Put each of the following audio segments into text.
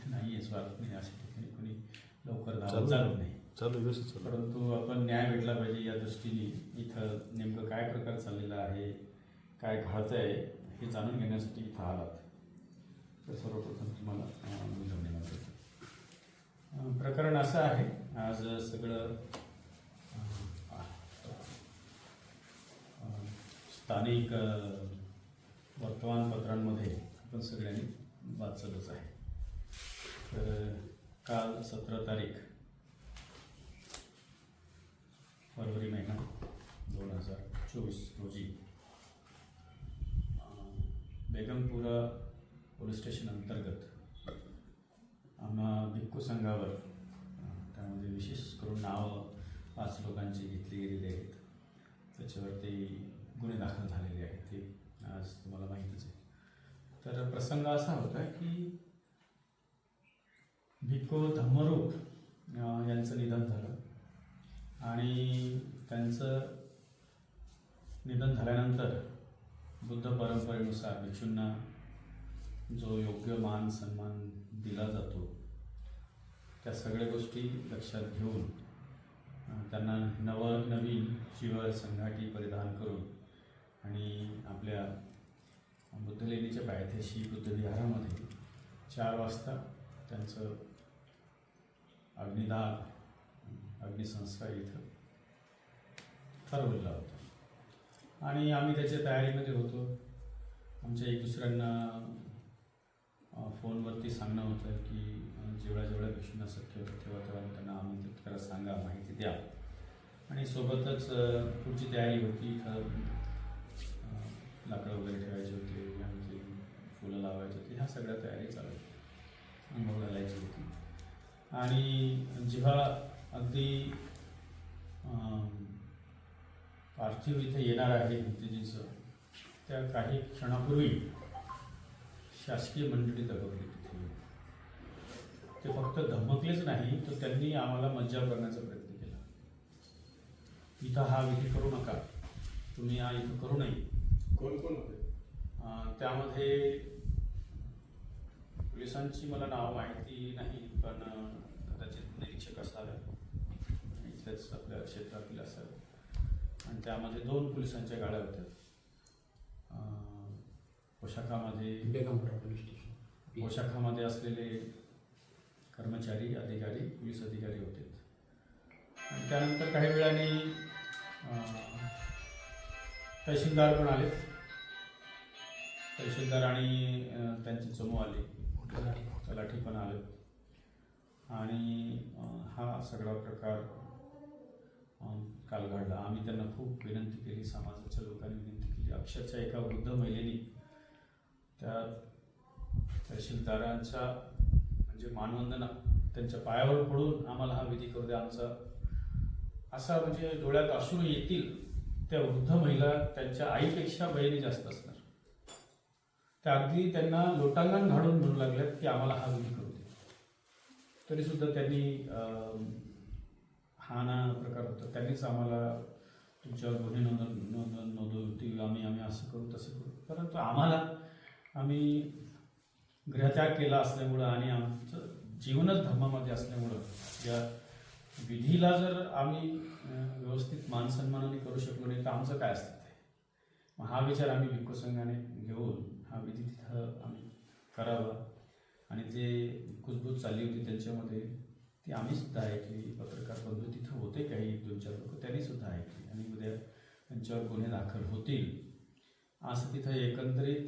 हित नाही आहे स्वार्थ नाही अशा ठिकाणी कोणी लवकर चालू. चालत नाही. चालू व्यवस्थित चालू. परंतु आपण न्याय भेटला पाहिजे या दृष्टीने. इथं नेमकं काय प्रकार चाललेला आहे काय घडत आहे हे जाणून घेण्यासाठी इथं आलात. तर सर्वप्रथम तुम्हाला धन्यवाद प्रकरण असं आहे आज सगळं स्थानिक वर्तमानपत्रांमध्ये आपण सगळ्यांनी वाचलंच आहे. तर काल सतरा तारीख फरवरी महिना दोन हजार चोवीस रोजी बेगमपुरा पोलीस स्टेशन अंतर्गत आम्हा भिक्खू संघावर त्यामध्ये विशेष करून नावं पाच लोकांची घेतली गेलेली आहेत. त्याच्यावरती गुन्हे दाखल झालेले आहेत. ते आज तुम्हाला माहितीच आहे. तर प्रसंग असा होता की भिक्को धम्मरूप यांचं निधन झालं. आणि त्यांचं निधन झाल्यानंतर बुद्ध परंपरेनुसार भिक्षूंना जो योग्य मान सन्मान दिला जातो त्या सगळ्या गोष्टी लक्षात घेऊन त्यांना नव नवीन शिवर संघाटी परिधान करून आणि आपल्या बुद्धलेणीच्या पायथ्याशी बुद्धविहारामध्ये चार वाजता त्यांचं अग्निदाब अग्निसंस्कार इथं ठरवलेला होता. आणि आम्ही त्याच्या तयारीमध्ये होतो. आमच्या एक दुसऱ्यांना फोनवरती सांगणं होतं की जेवढ्या जेवढ्या भिक्षूंना शक्य होतं तेव्हा तेव्हा त्यांना आम्ही करा सांगा माहिती द्या. आणि सोबतच पुढची तयारी होती. खरं लाकडं वगैरे ठेवायची होती आमची म्हणजे फुलं लावायची होती. ह्या सगळ्या तयारी चालू अनुभव घालायची होती. आणि जेव्हा अगदी पार्थिव इथे येणार आहे भक्तीजींचं त्या काही क्षणापूर्वी शासकीय मंडळी दगवली तिथे ते फक्त धमकलेच नाही तर त्यांनी आम्हाला मज्जाव करण्याचा प्रयत्न केला. इथं हा विधी करू नका. तुम्ही हा इथं करू नये. कोण कोण होते? त्यामध्ये पोलिसांची मला नाव माहिती नाही पण कदाचित निरीक्षक असाव्या इथेच आपल्या क्षेत्रातील असाव्या आणि त्यामध्ये दोन पोलिसांच्या गाड्या होत्या. पोशाखामध्ये बेगमपुरा पोलीस स्टेशन. पोशाखामध्ये असलेले कर्मचारी अधिकारी पोलीस अधिकारी होते. आणि त्यानंतर काही वेळाने तहसीलदार पण आले तहसीलदार आणि त्यांचे चमू आले. तलाठी पण आले. आणि हा सगळा प्रकार काल घडला. आम्ही त्यांना खूप विनंती केली समाजाच्या लोकांनी विनंती केली. अक्षरशः एका वृद्ध महिलेने त्या तहसीलदारांच्या म्हणजे मानवंदना त्यांच्या पायावर पडून आम्हाला हा विधी करू द्या. आमचा असा म्हणजे डोळ्यात अश्रू येतील त्या वृद्ध महिला त्यांच्या आईपेक्षा बहिणी जास्त असणार. त्या अगदी त्यांना लोटांगण घालून म्हणू लागल्यात की आम्हाला हा विधी करू दे. तरी सुद्धा त्यांनी हा ना प्रकार होता. त्यांनीच आम्हाला तुमच्यावर गुन्हे नोंद नोंद नोंदवती आम्ही आम्ही असं करू तसं करू. परंतु आम्हाला आम्ही ग्रहत्याग केला असल्यामुळं आणि आमचं जीवनच धर्मामध्ये असल्यामुळं या विधीला जर आम्ही व्यवस्थित मानसन्मानाने करू शकलो नाही तर आमचं काय असतं ते मग हा विचार आम्ही भिक्खू संघाने घेऊन हा विधी तिथं आम्ही करावा. आणि जे कुजबूज चालली होती त्यांच्यामध्ये ती आम्ही सुद्धा ऐकली. पत्रकार बंधू तिथं होते काही दोन चार लोक त्यांनी सुद्धा ऐकली. आणि उद्या त्यांच्यावर गुन्हे दाखल होतील. असं तिथं एकंदरीत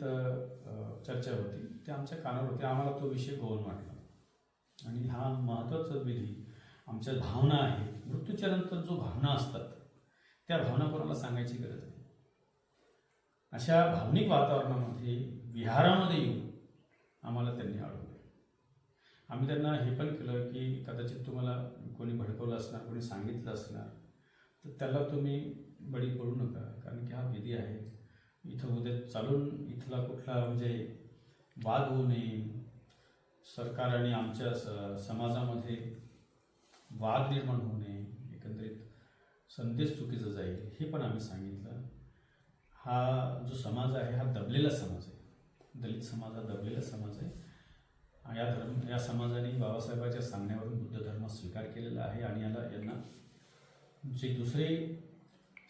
चर्चा होती. ते आमच्या कानावर होते. आम्हाला तो विषय गौण वाटला. आणि हा महत्त्वाचा विधी आमच्या भावना आहे मृत्यूच्या नंतर जो भावना असतात त्या भावना कोणाला सांगायची गरज नाही. अशा भावनिक वातावरणामध्ये विहारामध्ये येऊन आम्हाला त्यांनी अडवलं आम्ही त्यांना हे पण केलं की कदाचित तुम्हाला कोणी भडकवलं असणार कोणी सांगितलं असणार तर त्याला तुम्ही बळी पडू नका कारण की हा विधी आहे. इथं उद्या चालून इथला कुठला म्हणजे वाद होऊ नये. सरकार आणि आमच्या स समाजामध्ये वाद निर्माण होऊ नये. एकंदरीत संदेश चुकीचा जाईल हे पण आम्ही सांगितलं. हा जो समाज आहे हा दबलेला समाज आहे. दलित समाज हा दबलेला समाज आहे. या धर्म या समाजाने बाबासाहेबांच्या सांगण्यावरून बुद्ध धर्म स्वीकार केलेला आहे आणि याला यांना जे दुसरे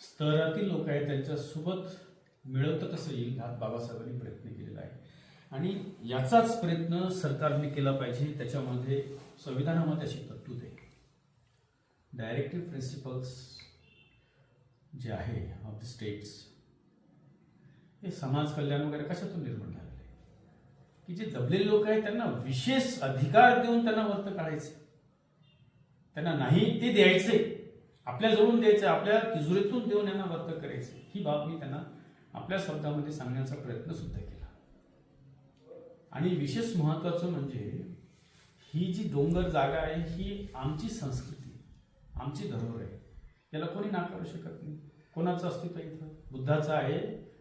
स्तरातील लोक आहेत त्यांच्यासोबत मिळवतं कसं येईल हा बाबासाहेबांनी प्रयत्न केलेला आहे. आणि याचाच प्रयत्न सरकारने केला पाहिजे त्याच्यामध्ये संविधानामध्ये अशी तरतूद आहे. डायरेक्टिव्ह प्रिन्सिपल्स जे आहे ऑफ द स्टेट्स हे समाज कल्याण वगैरे कशातून निर्माण झालेलं आहे? की जे दबलेले लोक आहेत त्यांना विशेष अधिकार देऊन त्यांना वर्त काढायचे. त्यांना नाही ते द्यायचे. आपल्या जवळून द्यायचे आपल्या तिजोरीतून देऊन यांना वर्त करायचे. ही बाब मी त्यांना आपल्या शब्दामध्ये सांगण्याचा प्रयत्न सुद्धा केला. आणि विशेष महत्वाचं म्हणजे ही जी डोंगर जागा आहे ही आमची संस्कृती आमची धरोहर आहे. याला कोणी नाकारू शकत नाही. कोणाचं अस्तित्व इथं? बुद्धाचं आहे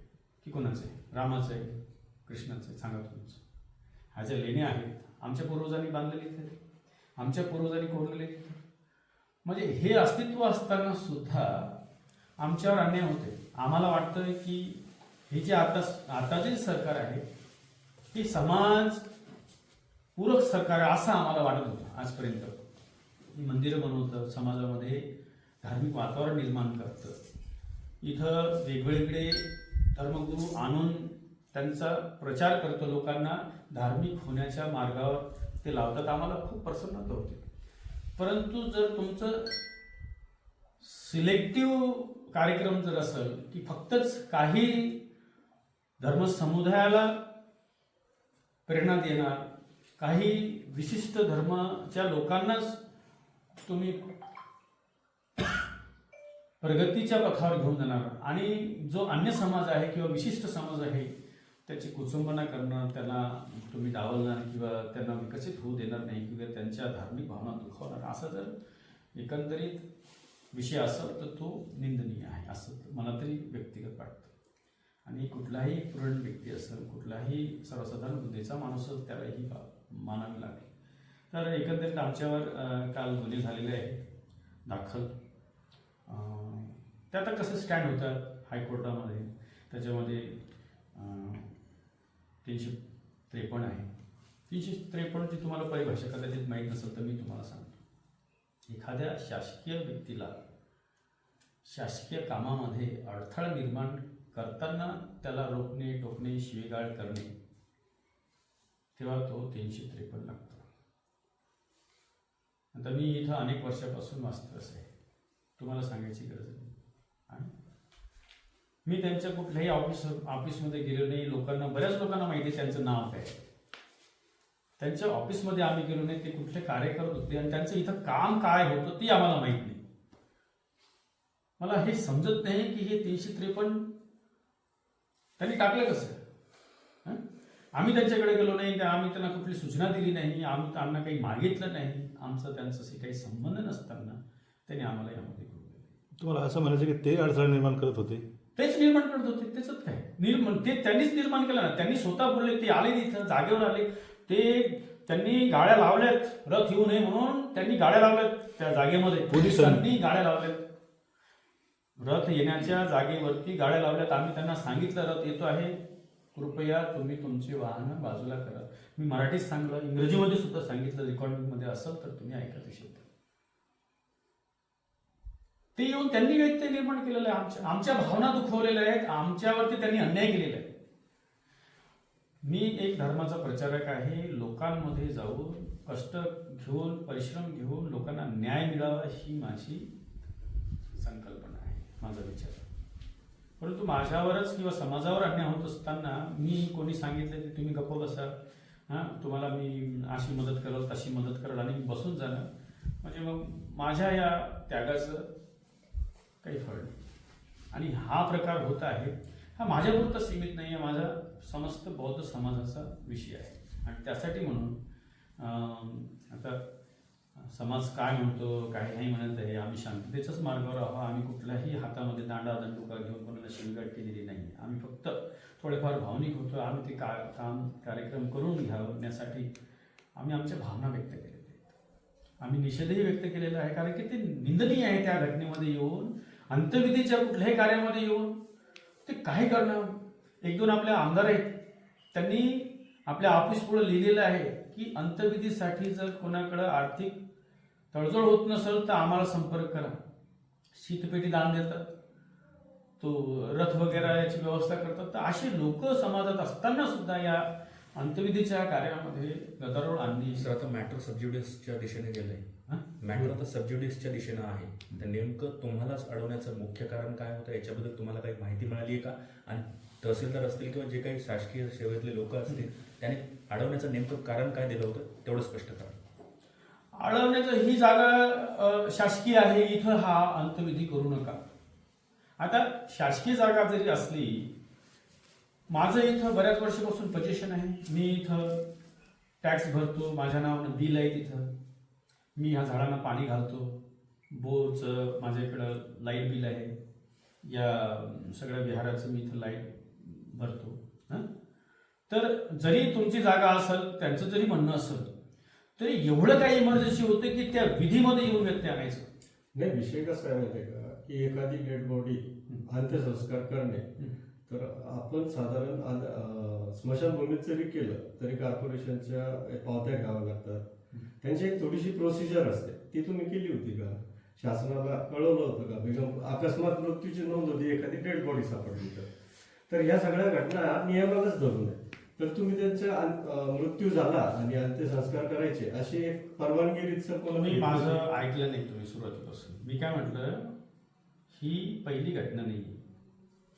की कोणाचं आहे? रामाचं आहे कृष्णाचं आहे सांगा तुमचं. ह्या ज्या लेण्या आहेत आमच्या पूर्वजांनी बांधलेले इथे. आमच्या पूर्वजांनी कोरलेले तिथे म्हणजे हे अस्तित्व असताना सुद्धा आमच्यावर अन्याय होते आम्हाला वाटतं की हे जे आता आता जे सरकार आहे ते समाज पूरक सरकार असं आम्हाला वाटत होतं आजपर्यंत. मंदिरं बनवतं समाजामध्ये धार्मिक वातावरण निर्माण करतं. इथं वेगवेगळे धर्मगुरू आणून त्यांचा प्रचार करतो लोकांना. धार्मिक होण्याच्या मार्गावर ते लावतात. आम्हाला खूप प्रसन्नता होते. परंतु जर तुमचं सिलेक्टिव्ह कार्यक्रम जर असेल की फक्तच काही धर्मसमुदायाला प्रेरणा देणार काही विशिष्ट धर्माच्या लोकांनाच तुम्ही प्रगतीच्या पथावर घेऊन जाणार. आणि जो अन्य समाज आहे किंवा विशिष्ट समाज आहे त्याची कुचुंबना करणं त्याला तुम्ही डावलणार किंवा त्यांना विकसित होऊ देणार नाही किंवा त्यांच्या धार्मिक भावना दुखावणार असं जर एकंदरीत विषय असेल तर तो निंदनीय आहे असं मला तरी व्यक्तिगत वाटतं. आणि कुठलाही पुरण व्यक्ती असेल कुठलाही सर्वसाधारण बुद्धीचा माणूस असेल त्याला ही मानावी लागेल. तर एकंदरीत आमच्यावर काल गुन्हे झालेले आहे दाखल अं, ते आता कसं स्टँड होतात हायकोर्टामध्ये? त्याच्यामध्ये तीनशे त्रेपन्न आहे. तीनशे त्रेपन्नची तुम्हाला परिभाषा कदाचित माहीत नसेल तर मी तुम्हाला सांगतो. एखाद्या शासकीय व्यक्तीला शासकीय कामामध्ये अडथळा निर्माण करताना त्याला रोखणे टोकणे शिवेगाळ करणे तेव्हा तो तीनशे त्रेपन्न लागतो. आता मी इथं अनेक वर्षापासून वास्तव्यास आहे. तुम्हाला सांगायची गरज नाही. मी त्यांच्या कुठल्याही ऑफिस ऑफिसमध्ये गेलो नाही. लोकांना बऱ्याच लोकांना माहिती आहे त्यांचं नाव काय त्यांच्या ऑफिसमध्ये आम्ही गेलो नाही. ते कुठले कार्य करत होते आणि त्यांचं इथं काम काय होतं ते आम्हाला माहीत नाही. मला हे समजत नाही की हे तीनशे त्रेपन्न त्यांनी टाकलं कसं? आम्ही त्यांच्याकडे गेलो नाही. आम्ही त्यांना कुठली सूचना दिली नाही. आम्ही त्यांना काही मागितलं नाही. आमचं असे काही संबंध नसताना त्यांनी आम्हाला यामध्ये तुम्हाला असं म्हणायचं की ते अडथळा निर्माण करत होते. तेच निर्माण करत होते त्याच्यात काय? निर्माण ते त्यांनीच निर्माण केलं ना. त्यांनी स्वतः बोलले ते आले तिथं जागेवर आले. ते त्यांनी गाड्या लावल्यात रथ येऊ नये म्हणून त्यांनी गाड्या लावल्यात त्या जागेमध्ये. पोलिसांनी. गाड्या लावल्यात. रथ येण्याच्या जागेवरती गाड्या लावल्यात. आम्ही त्यांना सांगितलं रथ येतो आहे. कृपया तुम्ही तुमची वाहनं बाजूला करा. मी मराठीत सांगलं इंग्रजीमध्ये सुद्धा सांगितलं रेकॉर्डिंगमध्ये असेल तर तुम्ही ऐका ते शब्द. ते येऊन त्यांनी व्यत्यय निर्माण केलेलं आहे आमच्या. आमच्या भावना दुखवलेल्या आहेत. आमच्यावरती त्यांनी अन्याय केलेला आहे. मी एक धर्माचा प्रचारक आहे. लोकांमध्ये जाऊन कष्ट घेऊन परिश्रम घेऊन लोकांना न्याय मिळावा ही माझी संकल्पना आहे. माझा विचार परंतु माझ्यावरच किंवा समाजावर अन्याय होत असताना मी कोणी सांगितलं की तुम्ही गप्प बसा. हां तुम्हाला मी अशी मदत करल तशी मदत करल आणि बसून जाणं म्हणजे मग माझ्या या त्यागाचं काही फळ नाही. आणि हा प्रकार होत आहे हा माझ्यापुरता सीमित नाही आहे माझा समस्त बौद्ध समाजाचा विषय आहे. आणि त्यासाठी म्हणून आता समाज काय म्हणतो काय नाही म्हणत आहे आम्ही शांततेच्याच मार्गावर आहोत आम्ही कुठल्याही हातामध्ये दांडा दंडुका घेऊन कोणाला शिंगट केलेली नाही. आम्ही फक्त थोडेफार भावनिक होतो आम्ही ते का काम कार्यक्रम करून घ्यावण्यासाठी आम्ही आमच्या भावना व्यक्त केलेल्या आहेत. आम्ही निषेधही व्यक्त केलेला आहे कारण की ते निंदनीय आहे त्या घटनेमध्ये येऊन अंत्यविधीच्या कुठल्याही कार्यामध्ये येऊन ते काय करणं एक दोन आपले आमदार आहेत त्यांनी आपल्या ऑफिस पुढे लिहिलेलं आहे की अंत्यविधीसाठी जर कोणाकडं आर्थिक तडजोड होत नसेल तर आम्हाला संपर्क करा. शीतपेटी दान देतात तो रथ वगैरे याची व्यवस्था करतात. तर असे लोक समाजात असताना सुद्धा या अंत्यविधीच्या कार्यामध्ये गदारोळ आणली सर आता मॅटर सबज्युडिसच्या दिशेने गेलंय? मॅटर आता सबज्युडिसच्या दिशेनं आहे. तर नेमकं तुम्हालाच अडवण्याचं मुख्य कारण काय होतं? याच्याबद्दल तुम्हाला काही माहिती मिळाली आहे का? आणि तहसीलदार असतील किंवा जे काही शासकीय सेवेतले लोक असतील त्याने अडवण्याचं नेमकं कारण काय दिलं होतं? तेवढं स्पष्ट करा. अडवण्याचं ही जागा शासकीय आहे. इथं हा अंतविधी करू नका. आता शासकीय जागा जरी असली माझं इथं बऱ्याच वर्षापासून पोझिशन आहे. मी इथं टॅक्स भरतो. माझ्या नावानं बिल आहे तिथं. मी ह्या झाडांना पाणी घालतो. बोरचं माझ्या इकडं लाइट बिल आहे. या सगळ्या विहाराचं मी इथं लाइट भरतो. हं? तर जरी तुमची जागा असेल त्यांचं जरी म्हणणं असेल तरी एवढं काही इमर्जन्सी होते की त्या विधीमध्ये येऊन व्यक्ती आणायचं. नाही विषय कसा आहे माहितीये का? की एखादी डेड बॉडी अंत्यसंस्कार करणे. तर आपण साधारण अं, स्मशानभूमीत जरी केलं तरी कॉर्पोरेशनच्या पावत्या घ्याव्या लागतात. त्यांची एक थोडीशी प्रोसिजर असते. ती तुम्ही केली होती का? शासनाला कळवलं होतं का? बेगम अकस्मात मृत्यूची नोंद होती एखादी डेड बॉडी सापडली तर. तर ह्या सगळ्या घटना नियमालाच धरून आहे तर तुम्ही त्यांचा मृत्यू झाला आणि अंत्यसंस्कार करायचे अशी एक परवानगी घेतली माझं? ऐकलं नाही तुम्ही सुरुवातीपासून. मी काय म्हटलं ही पहिली घटना नाही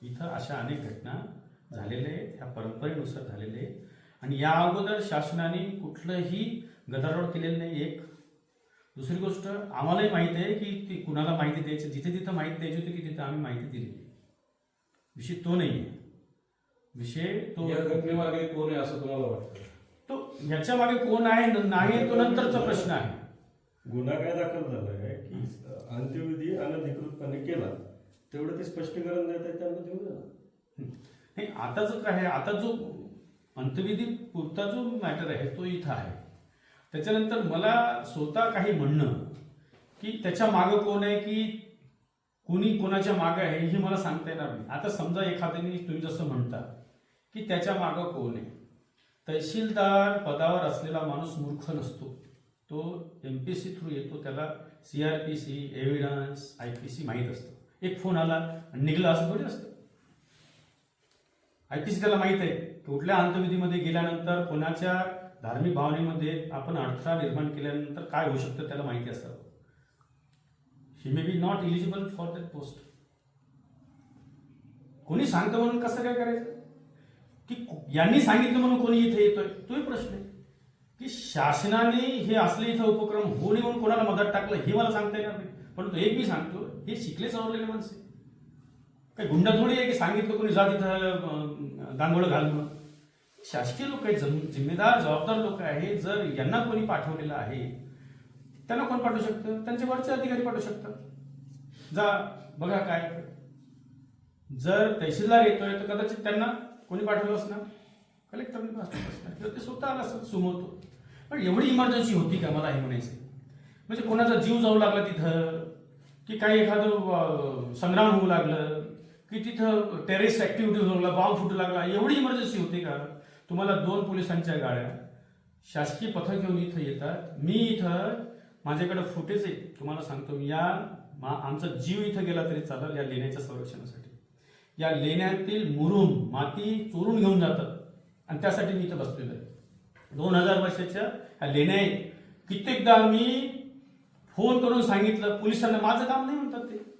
इथं अशा अनेक घटना झालेल्या आहेत ह्या परंपरेनुसार झालेल्या आहेत. आणि या अगोदर शासनाने कुठलंही गदारोळ केलेलं नाही. एक दुसरी गोष्ट आम्हालाही माहिती आहे की ती कुणाला माहिती द्यायची जिथे तिथं माहिती द्यायची होती की तिथं आम्ही माहिती दिली विषय तो नाही आहे विषय तो या घटनेमागे कोण आहे असं तुम्हाला वाटतं? तो ह्याच्या मागे कोण आहे न- नाही तो नंतरचा प्रश्न आहे. गुन्हा काय दाखल झालाय की अंत्यविधी अनधिकृतपणे केला. तेवढं ते स्पष्टीकरण देत आहे त्यांना देऊ द्या नाही आता जो काय आहे आता जो अंत्यविधी पुरता जो मॅटर आहे तो इथं आहे. त्याच्यानंतर मला स्वतः काही म्हणणं की त्याच्या मागं कोण आहे की कुणी कोणाच्या मागं आहे हे मला सांगता येणार नाही. आता समजा एखाद्याने तुम्ही जसं म्हणता की त्याच्या मागं कोण आहे? तहसीलदार पदावर असलेला माणूस मूर्ख नसतो. तो एम पी सी थ्रू येतो त्याला C R P C evidence I P C माहीत असतं. एक फोन आला आणि निघला असं थोडी असतं. आय पी त्याला माहीत आहे. कुठल्या अंतविधीमध्ये गेल्यानंतर कोणाच्या धार्मिक भावनेमध्ये आपण अडथळा निर्माण केल्यानंतर काय होऊ शकतं त्याला माहिती असावं. He may be not eligible for that post कोणी सांगतं म्हणून कसं काय करायचं? की यांनी सांगितलं म्हणून कोणी इथे येतोय? तोही प्रश्न आहे. की शासनाने हे असले इथं उपक्रम होऊ नये म्हणून कोणाला मदत टाकलं हे मला सांगता येणार नाही. परंतु एक मी सांगतो हे शिकले सवरलेले माणसे. काही गुंड थोडी आहे की सांगितलं कोणी जा तिथं अं, दांगोळं घाल म्हणून शासकीय लोक आहेत जम- जिम्मेदार जबाबदार लोक आहेत. जर यांना कोणी पाठवलेलं आहे त्यांना कोण पाठवू शकतं? त्यांचे वरचे अधिकारी पाठवू शकतात. जा बघा काय. जर तहसीलदार येतोय तर कदाचित त्यांना कोणी पाठवलं असणार? कलेक्टरने पाठवलं असणार. किंवा ते स्वतः आलं असं सुमवतो. पण एवढी इमर्जन्सी होती का मला हे म्हणायचं म्हणजे कोणाचा जीव जाऊ लागला तिथं? की काही एखादं संग्राम होऊ लागलं की तिथं टेरेस ऍक्टिव्हिटी होऊ लागला बॉम्ब फुटू लागला एवढी इमर्जन्सी होती का? तुम्हाला दोन पोलिसांच्या गाड्या शासकीय पथक घेऊन इथं येतात. मी इथं माझ्याकडे फुटेज आहे. तुम्हाला सांगतो मी या मा- आमचा जीव इथं गेला तरी चालेल या लेण्याच्या संरक्षणासाठी. या लेण्यातील मुरुम माती चोरून घेऊन जातात. आणि त्यासाठी मी इथं बसलेलो आहे. दोन हजार वर्षाच्या ह्या लेण्या आहेत. कित्येकदा मी फोन करून सांगितलं पोलिसांना माझं काम नाही म्हणतात ते.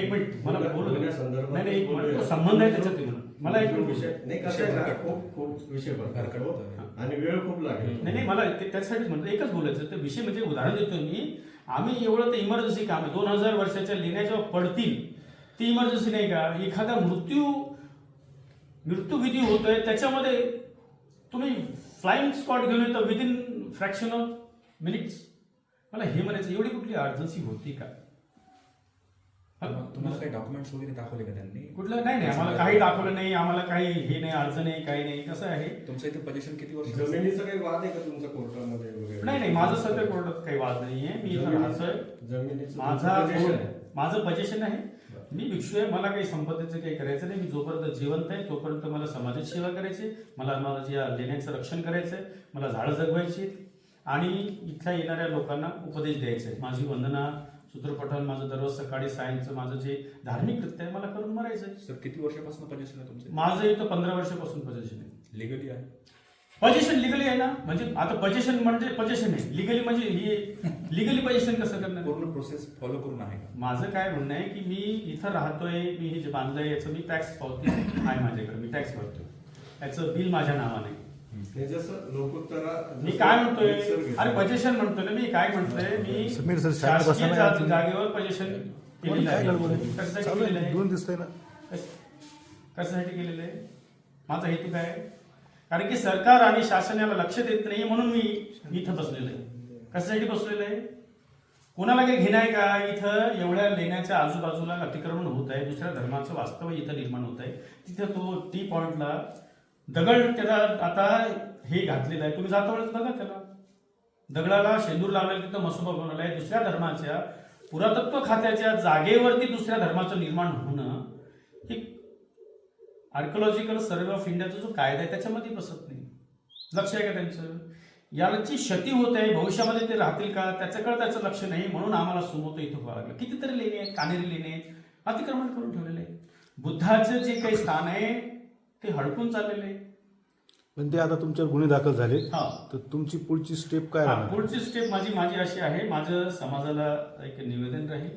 एक मिनिट मला बोलू नाही नाही एक मिनिट. संबंध आहे त्याच्यात. मला एक विषय. नाही कसं खूप खूप विषय. आणि वेळ खूप लागेल. नाही नाही मला ते- त्याच्यासाठीच म्हणतो एकच बोलायचं. ते विषय म्हणजे उदाहरण देतो मी. आम्ही एवढं ते इमर्जन्सी काम आहे. दोन हजार वर्षाच्या लेण्या जेव्हा पडतील ती इमर्जन्सी नाही का? एखादा मृत्यू मृत्यूविधी होतोय. त्याच्यामध्ये तुम्ही फ्लाइंग स्पॉट घेऊन येतो विदिन फ्रॅक्शन ऑफ मिनिट्स मला हे म्हणायचं एवढी कुठली अर्जन्सी होती का? तुम्हाला काही डॉक्युमेंट्स वगैरे दाखवले का त्यांनी? कुठलं? नाही नाही आम्हाला काही दाखवलं नाही आम्हाला काही हे नाही अडचण नाही काही नाही कसं आहे? तुमचं इथे पोझिशन किती वर्ष जमिनीचा काही वाद आहे का तुमचा कोर्टामध्ये वगैरे? नाही नाही माझं सध्या कोर्टात काही वाद नाहीये. मी इथं राहतोय. जमिनीचं माझा आहे. माझं पजेशन आहे. मी भिक्षू आहे मला काही संपत्तीचं काही करायचं नाही. मी जोपर्यंत जिवंत आहे तोपर्यंत मला समाजाची सेवा करायची मला माझ्या लेण्याचं रक्षण करायचं आहे मला झाडं जगवायची. आणि इथल्या येणाऱ्या लोकांना उपदेश द्यायचा आहे. माझी वंदना सूत्रपठण माझं दररोज सकाळी सायंचं माझं जे धार्मिक कृत्य आहे मला करून मरायचं आहे. सर किती वर्षापासून पोझिशन आहे तुमचं? माझं इथं पंधरा वर्षापासून पजेशन आहे. लिगली आहे. पजेशन लिगली आहे ना? म्हणजे आता पजेशन म्हणजे पजेशन आहे. लिगली म्हणजे ही लिगली पजेशन कसं करणार? पूर्ण प्रोसेस फॉलो करून आहे माझं काय म्हणणं आहे की मी इथं राहतोय मी हे जे बांधलंय याचं मी टॅक्स पावती आहे माझ्याकडे मी टॅक्स भरतोय. याचं बिल माझ्या नावाने मी काय म्हणतोय. अरे पजेशन म्हणतोय ना मी. काय म्हणतोय? मी समीर सर, शाळेत शासकीय जा-. जागेवर पजेशन केलेलं काय गडबड आहे? आहे? कशासाठी चालू केलेलं आहे, आहे दोन दिसतंय ना. कशासाठी केलेलं आहे? माझा हेतू काय आहे? कारण की सरकार आणि शासन याला लक्ष देत नाही म्हणून मी इथं बसलेलो आहे. कशासाठी बसलेलो आहे? कोणाला काही घेणं आहे का? इथं एवढ्या लेण्याच्या आजूबाजूला अतिक्रमण होत आहे. दुसऱ्या धर्माचं वास्तव इथं निर्माण होत आहे. तिथं तो टी पॉइंटला दगड त्याला आता हे घातलेलं आहे. तुम्ही जाता वेळेस बघा त्याला. दगडाला शेंदूर लावलेला तिथं मसोबा बनवला आहे. दुसऱ्या धर्माच्या पुरातत्व खात्याच्या जागेवरती दुसऱ्या धर्माचं निर्माण होणं हे आर्किओलॉजिकल सर्वे ऑफ इंडियाचा जो कायदा आहे त्याच्यामध्ये बसत नाही. लक्ष आहे का त्यांचं? याची क्षती होत आहे भविष्यामध्ये ते राहतील का? त्याच्याकडे त्याचं लक्ष नाही म्हणून आम्हाला सुमोतो इथं व्हावं लागलं. कितीतरी लेणे आहेत कानेरी लेणे आहेत अतिक्रमण करून ठेवलेले आहे बुद्धाचं जे काही स्थान आहे ते हडकून चाललेलं आहे. पण ते आता तुमच्यावर गुन्हे दाखल झाले. हा. तर तुमची पुढची स्टेप काय हा, राहणार? पुढची स्टेप माझी माझी अशी आहे माझं समाजाला एक निवेदन राहील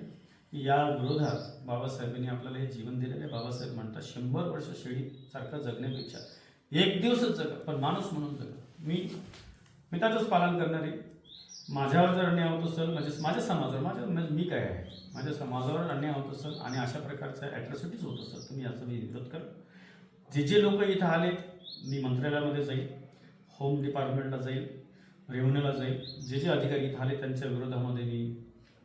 की या विरोधात बाबासाहेबांनी आपल्याला हे जीवन दिलेलं आहे. बाबासाहेब म्हणतात शंभर वर्ष शेळी सारखं जगण्यापेक्षा एक दिवसच जग पण माणूस म्हणून जग. मी मी त्याचंच पालन करणार आहे. माझ्यावर जर अन्याय होत असेल म्हणजे माझ्या समाजावर माझ्या म्हणजे मी काय आहे? माझ्या समाजावर अन्याय होत असेल आणि अशा प्रकारच्या ॲट्रॉसिटीज होत असेल तर मी याचा मी विरोध कर. जे जे लोक इथं आलेत मी मंत्रालयामध्ये जाईल होम डिपार्टमेंटला जाईल रेव्हन्यूला जाईल. जे जे अधिकारी झाले त्यांच्या विरोधामध्ये मी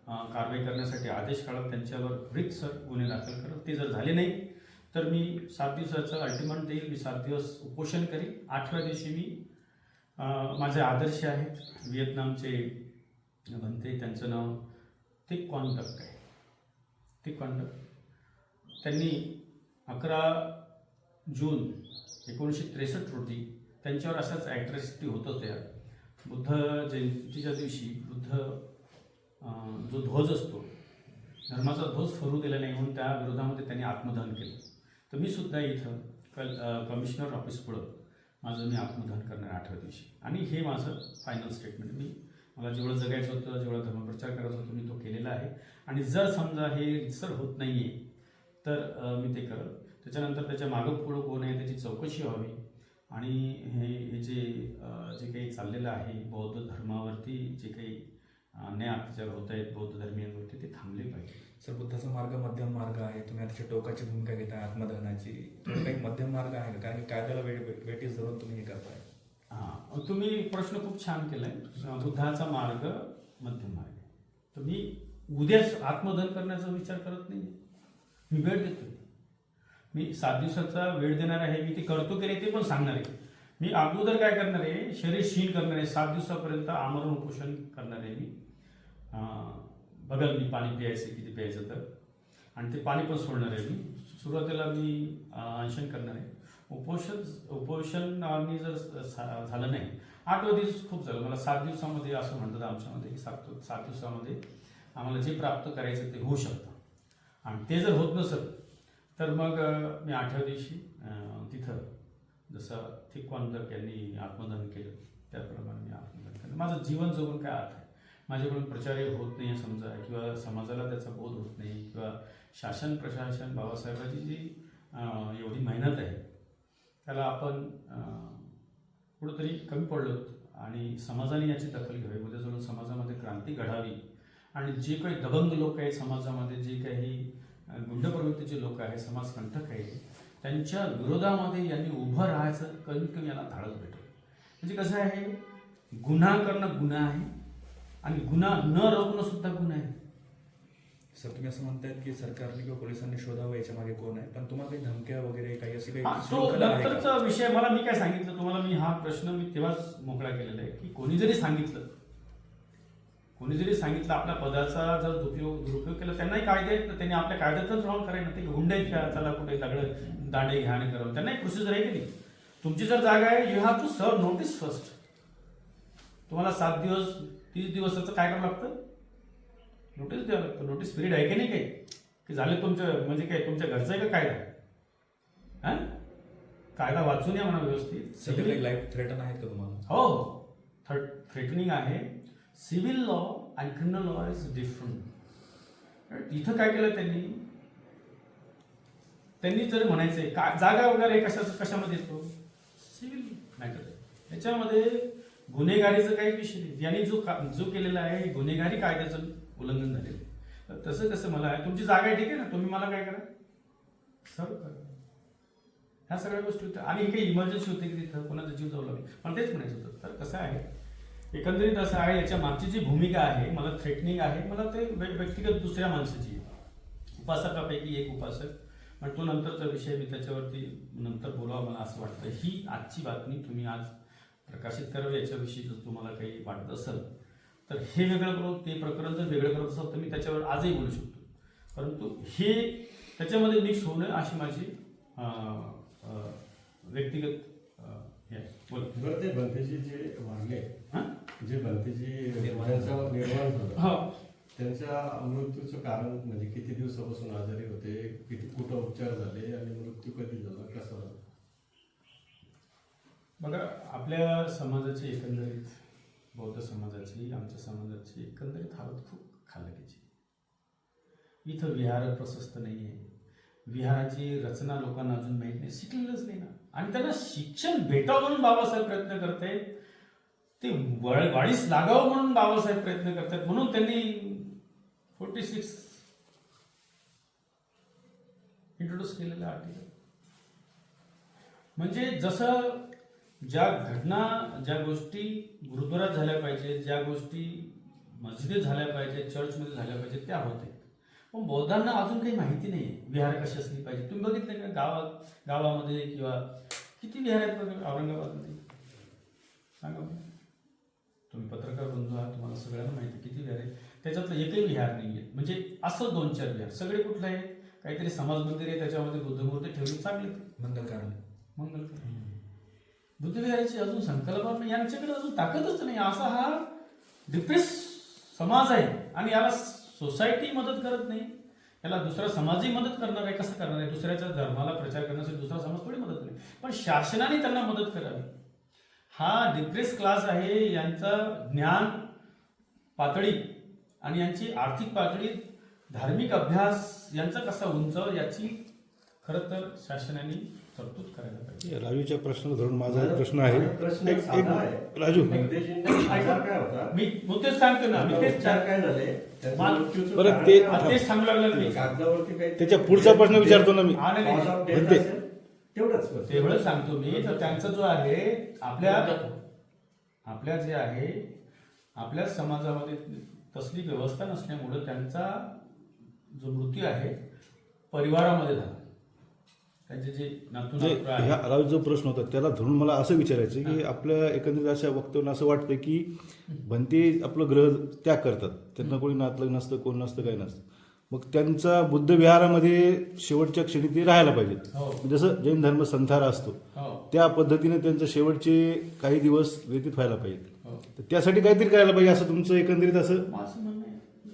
कारवाई करण्यासाठी आदेश काढत त्यांच्यावर सर गुन्हे दाखल करत ते जर झाले नाही तर मी सात दिवसाचं अल्टिमेट देईल. मी सात दिवस उपोषण करीन. आठव्या दिवशी मी माझे आदर्श आहेत. व्हिएतनामचे म्हणते त्यांचं नाव ते क्वांटक आहे. ते क्वांटक त्यांनी अकरा जून एकोणीसशे त्रेसष्ट रोजी त्यांच्यावर असाच ॲट्रॅसिटी होत होत्या बुद्ध जयंतीच्या दिवशी बुद्ध जो ध्वज असतो धर्माचा ध्वज फरू दिला नाही म्हणून त्या विरोधामध्ये त्यांनी आत्मदहन केलं. तर मी सुद्धा इथं कल कमिशनर ऑफिस पुढं माझं मी आत्मदहन करणार आठव्या दिवशी. आणि हे माझं फायनल स्टेटमेंट मी मला जेवढं जगायचं होतं जेवढा धर्मप्रचार करायचा होतो मी तो केलेला आहे. आणि जर समजा हे सर होत नाही आहे तर मी ते करत त्याच्यानंतर त्याच्या मागं पुढं कोण आहे त्याची चौकशी व्हावी. आणि हे हे जे जे काही चाललेलं आहे बौद्ध धर्मावरती जे काही अन्याय अत्याचार होत आहेत बौद्ध धर्मियांवरती ते थांबले पाहिजे. सर बुद्धाचा मार्ग मध्यम मार्ग आहे. तुम्ही अतिशय टोकाची भूमिका घेताय आत्मदहनाची. काही मध्यम मार्ग आहे का? कारण की कायद्याला वे वेटीस धरून तुम्ही हे करताय. हां तुम्ही प्रश्न खूप छान केलाय. बुद्धाचा मार्ग मध्यम मार्ग आहे. मी उद्याच आत्मदहन करण्याचा विचार करत नाही. मी वेळ देतो मी सात दिवसाचा वेळ देणार आहे मी ते करतो की नाही ते पण सांगणार आहे. मी अगोदर काय करणार आहे शरीर क्षीण करणार आहे सात दिवसापर्यंत आमरण उपोषण करणार आहे मी. अं, बघाल मी पाणी प्यायचं किती प्यायचं तर. आणि ते पाणी पण सोडणार आहे मी. सुरुवातीला मी अनशन करणार आहे. उपोषण उपोषण मी जर झालं नाही आठवा दिवस खूप झालं. मला सात दिवसामध्ये असं म्हणतात आमच्यामध्ये सात सात दिवसामध्ये आम्हाला जे प्राप्त करायचं ते होऊ शकतं. आणि ते जर होत नसत तर मग मी आठव्या दिवशी तिथं जसं थिकवांदक यांनी आत्मदान केलं त्याप्रमाणे मी आत्मदान केलं. माझं जीवन जगून काय अर्थ आहे? माझ्याकडून प्रचारही होत नाही आहे समजा किंवा समाजाला त्याचा बोध होत नाही किंवा शासन प्रशासन बाबासाहेबांची जी एवढी मेहनत आहे त्याला आपण कुठंतरी कमी पडलो आणि समाजाने याची दखल घ्यावी उद्या जाऊन समाजामध्ये क्रांती घडावी. आणि जे काही दबंग लोक आहे समाजामध्ये जे काही गुंड प्रवृत्तीचे लोक आहेत समाजकंटक आहे त्यांच्या विरोधामध्ये यांनी उभं राहायचं कमीत कमी यांना धाडस भेटेल. म्हणजे कसं आहे गुन्हा करणं गुन्हा आहे आणि गुन्हा न रोखणं सुद्धा गुन्हा आहे. सर तुम्ही असं म्हणतायत की सरकारने किंवा पोलिसांनी शोधावं याच्या मागे कोण आहे? पण तुम्हाला काही धमक्या वगैरे काही अशी काही आहे विषय मला मी काय सांगितलं तुम्हाला मी हा प्रश्न मी तेव्हाच मोकळा केलेला आहे की कोणी जरी सांगितलं कोणी जरी सांगितलं आपल्या पदाचा जर दुरुपयोग दुरुपयोग केला त्यांनाही कायदे त्यांनी आपल्या कायद्यातच राहून करायला ते हुंडे का चला कुठे दगड दांडे घ्या आणि करा त्यांना एक प्रोसिजर आहे की नाही? तुमची जर जागा आहे you have to serve notice first तुम्हाला सात दिवस तीस दिवसाचं काय करावं लागतं? नोटीस द्यावं लागतं. नोटीस पिरियड आहे की नाही काही? की झाले तुमचं म्हणजे काय तुमच्या घरचं आहे का कायदा? हा? कायदा वाचून या म्हणा व्यवस्थित. लाईफ थ्रेटन आहेत का तुम्हाला? हो. थ्रेटनिंग आहे. Civil law and criminal law is different. इथं काय केलं त्यांनी? त्यांनी जर म्हणायचंय का जागा वगैरे कशाचं कशामध्ये येतो? सिव्हिल मॅटर याच्यामध्ये गुन्हेगारीचं काही विषय नाही यांनी जो का जो केलेला आहे गुन्हेगारी कायद्याचं उल्लंघन झालेलं आहे. तर तसं कसं मला आहे तुमची जागा आहे ठीक आहे ना? तुम्ही मला काय करा? सर्व करा. ह्या सगळ्या गोष्टी होत्या. आणि ही काही इमर्जन्सी होती की तिथं? कोणाचा जीव जाऊ लागला? मला तेच म्हणायचं होतं. तर कसं आहे एकंदरीत असं आहे याच्या मागची जी भूमिका आहे मला थ्रेटनिंग आहे मला ते व्यक्तिगत दुसऱ्या माणसाची आहे. उपासकापैकी एक उपासक. पण तो नंतरचा विषय मी त्याच्यावरती नंतर बोलावा मला असं वाटतं. ही आजची बातमी तुम्ही आज प्रकाशित करावी याच्याविषयी जर तुम्हाला काही वाटत असेल तर हे वेगळं करून ते प्रकरण जर वेगळं करत असेल तर मी त्याच्यावर आजही बोलू शकतो. परंतु हे त्याच्यामध्ये मिक्स होऊ नये अशी माझी व्यक्तिगत हे आहे. बरं ते बनतेजी जे वारले आहेत जे निर्माण. त्यांच्यावर निर्माण झालं हो. त्यांच्या मृत्यूचं कारण म्हणजे किती दिवसापासून आजारी होते किती कुठं उपचार झाले आणि मृत्यू कधी झाला कसा झाला? बघा आपल्या समाजाची एकंदरीत बौद्ध समाजाची आमच्या समाजाची एकंदरीत हालत खूप खालकीची. इथं विहार प्रशस्त नाही आहे विहाराची रचना लोकांना अजून माहीत नाही शिकलेलंच नाही ना. आणि त्यांना शिक्षण भेटावं म्हणून बाबासाहेब प्रयत्न करतायत. ते वळ वाढीस लागावं म्हणून बाबासाहेब प्रयत्न करतात म्हणून त्यांनी फोर्टी सिक्स इंट्रोड्यूस केलेलं आर्टिकल म्हणजे जसं ज्या घटना ज्या गोष्टी गुरुद्वारात झाल्या पाहिजे ज्या गोष्टी मस्जिदीत झाल्या पाहिजे चर्चमध्ये झाल्या पाहिजे त्या होते पण बौद्धांना अजून काही माहिती नाही विहार कशी असली पाहिजे. तुम्ही बघितले का गावात गावामध्ये किंवा किती विहार आहेत औरंगाबादमध्ये? सांगा तुम्ही पत्रकार बंधू आहात तुम्हाला सगळ्यांना माहिती किती विहार आहे. त्याच्यातलं एकही विहार नाही आहे म्हणजे असं दोन चार विहार. सगळे कुठले आहे काहीतरी समाज मंदिर आहे त्याच्यामध्ये बुद्धमूर्ती ठेवली चांगली. मंगल कारण मंगल बुद्धविहाराची अजून संकल्पना यांच्याकडे अजून ताकदच नाही. असा हा डिप्रेस समाज आहे आणि याला सोसायटी मदत करत नाही. याला दुसरा समाजही मदत करणार आहे. कसं करणार आहे? दुसऱ्याच्या धर्माला प्रचार करण्यासाठी दुसरा समाज थोडी मदत करेल. पण शासनाने त्यांना मदत करावी. हा डिप्रेस क्लास आहे यांचा ज्ञान पातळी आणि यांची आर्थिक पातळी धार्मिक अभ्यास यांचा कसा उंचाव याची खरं तर शासनाने तरतूद करायला पाहिजे. राजूच्या प्रश्नाला धरून माझा प्रश्न आहे. प्रश्न एक राजू. मी तेच सांगतो ना मी तेच उपचार काय झाले? कारण ते-? तेच सांगू लागलो मी. कागदावरती काही त्याच्या पुढचा प्रश्न विचारतो ना मी. तेवढंच बस. तेवढं सांगतो मी. तर त्यांचा जो आहे आपल्या आपल्या जे आहे आपल्या समाजामध्ये तसली व्यवस्था नसल्यामुळं त्यांचा जो मृत्यू आहे परिवारामध्ये झाला. त्यांचे जे नातू म्हणजे नातू आहे ह्या राजू जो प्रश्न होता त्याला धरून मला असं विचारायचं की आपल्या एकंदरीत अशा वक्तव्यानं असं वाटतं की भंते आपलं ग्रह त्याग करतात. त्यांना कोणी नातलं नसतं कोण नसतं काही नसतं. मग त्यांचा बुद्ध विहारामध्ये शेवटच्या क्षणी ते राहायला पाहिजेत. हो. जसं जैन धर्म संथारा असतो हो. त्या पद्धतीने त्यांचं शेवटचे काही दिवस व्यतीत व्हायला पाहिजेत. हो. तर त्यासाठी काहीतरी करायला पाहिजे असं तुमचं एकंदरीत असं?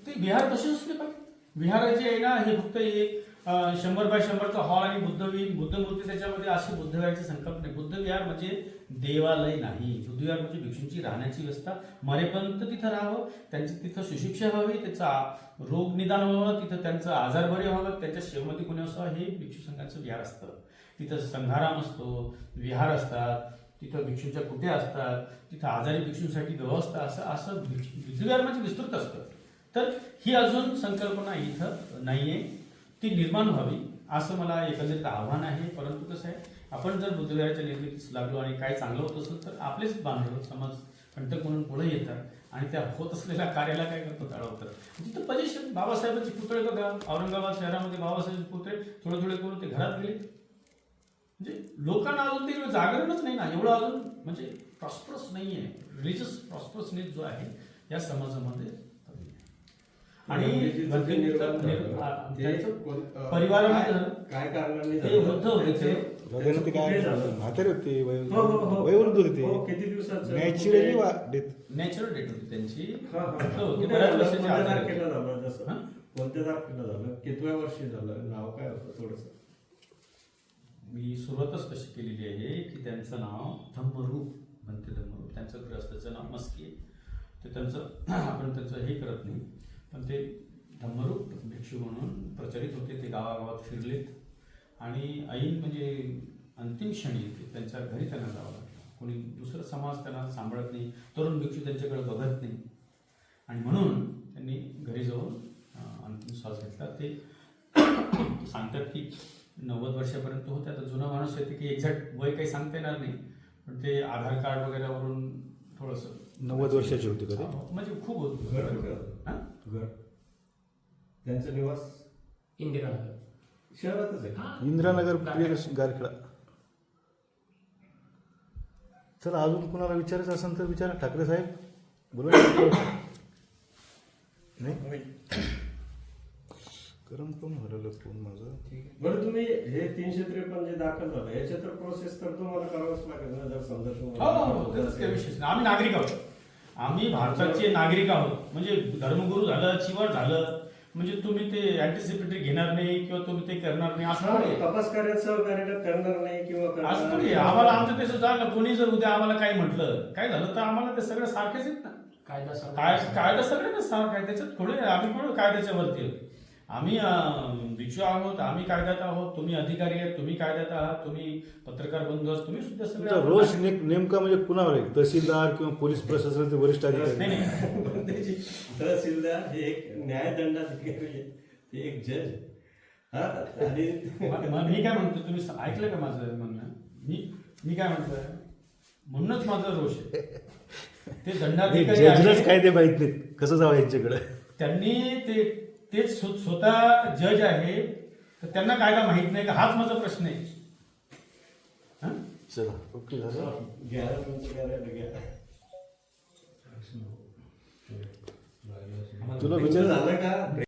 ते विहार तसे असले पाहिजे विहार जे आहे ना हे फक्त एक शंभर बाय शंभरचा हॉल आणि बुद्धवी बुद्धमूर्ती त्याच्यामध्ये अशी बुद्धविहाराची संकल्पना नाही. बुद्धविहार म्हणजे देवालय नाही. बुद्धविहार म्हणजे भिक्षूंची राहण्याची व्यवस्था. मरेपर्यंत तिथं राहावं त्यांची तिथं सुशिक्षा व्हावी त्याचा रोग निदान व्हावं तिथं त्यांचं आजार बरे व्हावं त्यांच्या शेवमध्ये कोणी असावं हे भिक्षू संघाचं विहार असतं. तिथं संघाराम असतो विहार असतात तिथं भिक्षूंच्या कुठे असतात तिथं आजारी भिक्षूंसाठी व्यवस्था असं असं भिक्ष- बुद्धविहार म्हणजे विस्तृत असतं. तर ही अजून संकल्पना इथं नाहीये. ती निर्माण व्हावी असं मला एकंदरीत आव्हान आहे. परंतु कसं आहे आपण जर बुद्धविहाराच्या निर्मितीस लागलो आणि काय चांगलं होत असेल तर आपलेच बांधव समाज कंटक म्हणून पुढे येतात आणि त्या होत असलेल्या कार्याला काय करतात? अडवतात. म्हणजे तिथं पोझिशन बाबासाहेबांचे पुतळे बघा. औरंगाबाद शहरामध्ये बाबासाहेबांचे पुतळे थोडे थोडे करून ते घरात गेले. म्हणजे लोकांना अजून ते जागरणच नाही ना. एवढं अजून म्हणजे प्रॉस्परस नाही आहे रिलिजियस प्रॉस्परसनेस जो आहे या समाजामध्ये अं, परिवारामध्ये काय- झालं. काय कारणांनी ते? वृद्ध होते. ते काय? म्हातारे होते हो, हो, हो. वयोवृद्ध होते किती दिवसाचं नॅचरली डेथ नॅचरल डेट होती त्यांची हा, हा. बऱ्याच झालं? वर्षाचे होते. तारखेला झालं जसं हा? कोणत्या तारखेला झालं कितव्या वर्षी झालं नाव काय होतं थोडस मी सुरुवातच तशी केलेली आहे की त्यांचं नाव धम्मरूप म्हणते धम्मरूप त्यांचं ग्रस्ताचं नाव मस्की आहे ते त्यांचं आपण त्यांचं हे करत नाही पण ते धम्मरूप भिक्षू म्हणून प्रचलित होते ते गावागावात फिरलेत. आणि ऐन म्हणजे अंतिम क्षणी ते त्यांच्या घरी त्यांना जावं लागलं. कोणी दुसरा समाज त्यांना सांभाळत नाही तरुण भिक्षू त्यांच्याकडे बघत नाही. आणि म्हणून त्यांनी घरी जाऊन अंतिम श्वास घेतला. ते सांगतात की नव्वद वर्षापर्यंत होते. आता जुना माणूस आहे ते की एक्झॅक्ट वय काही सांगता येणार नाही. पण ते आधार कार्ड वगैरेवरून थोडंसं नव्वद वर्षाचे होते म्हणजे खूप होत. हा? घर त्यांचं निवास इंदिरानगर. शहरातच आहे? इंदिरानगर प्रियदर्शन गारखेडा. चला अजून कुणाला विचारायचं असेल तर विचारा. ठाकरे साहेब बरोबर नाही? करम कोण हरवलं फोन माझा. बरं तुम्ही हे तीनशे त्रेपन्न जे दाखल झालं याच्या तर प्रोसेस तर तुम्हाला करावंच लागेल ना जर समजा हो, हो, तुम्हाला हो, त्याचं काही विशेष नाही. आम्ही नागरिक आहोत. आम्ही भारताचे नागरिक आहोत. म्हणजे धर्मगुरू झालं चिवट झालं म्हणजे तुम्ही ते अँटिसिपेटरी घेणार नाही किंवा तुम्ही ते करणार नाही असं हा, नाही. तपास कार्यात सहकार्य करणार नाही किंवा असं करणार थोडी आहे. आम्हाला आमचं देश झालं कोणी जर उद्या आम्हाला काही म्हटलं काय झालं तर आम्हाला ते सगळं सारखेच आहेत ना कायदा काय कायदा सगळे ना सारखं आहे. त्याच्यात थोडे आम्ही पण कायद्याच्या वरती आहोत. आम्ही भिक्षू आहोत आम्ही कायद्यात आहोत तुम्ही अधिकारी आहेत तुम्ही कायद्यात आहात तुम्ही पत्रकार बंधू आहात तुम्ही सुद्धा तुमचा. रोष ने- नेमका म्हणजे कुणावर आहे? तहसीलदार किंवा पोलीस प्रशासनाचे वरिष्ठ नाही अधिकारी? नाही. त्याची तहसीलदार हे एक न्यायदंडाधिकारी आहे ते एक जज हा? आणि म- म- मी काय म्हणतो तुम्ही स- ऐकलं का माझं म्हणणं? मी मी काय म्हणतोय? म्हणूनच माझा रोष आहे. ते दंडाधिकारी जजलाच. कायदे माहीत नाहीत. कसं जावं यांच्याकडे? त्यांनी ते तेच स्व- स्वतः जज आहे तर त्यांना कायदा माहीत नाही का? हाच माझा प्रश्न आहे. हं? चला. ओके झालं. तुला विचार झालं का?